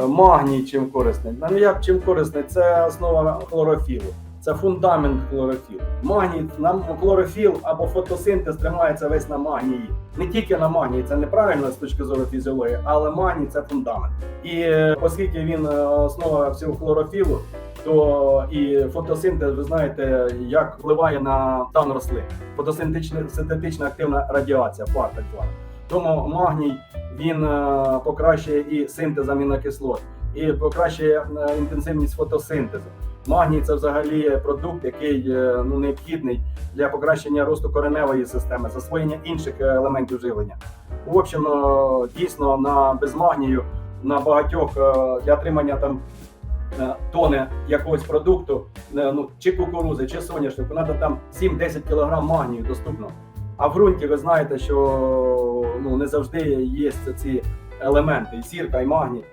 Е, Магній чим корисний? Нам як чим корисний? Це основа хлорофілу. Це фундамент хлорофілу. Магній, нам хлорофіл або фотосинтез тримається весь на магнії. Не тільки на магнії, це неправильно з точки зору фізіології, але магній це фундамент. І е, оскільки він е, основа всього хлорофілу, то і фотосинтез, ви знаєте, як впливає на стан рослин. Фотосинтетична синтетична активна радіація, пар так звана. Тому магній він е, покращує і синтез амінокислот, і покращує е, інтенсивність фотосинтезу. Магній це взагалі продукт, який е, ну, необхідний для покращення росту кореневої системи, засвоєння інших елементів живлення. В общем, дійсно на без магнію на багатьох для отримання там тони якогось продукту, ну чи кукурузи, чи соняшнику, треба там 7-10 кг магнію доступно. А в ґрунті ви знаєте, що ну не завжди є ці елементи, і сірка, і магній.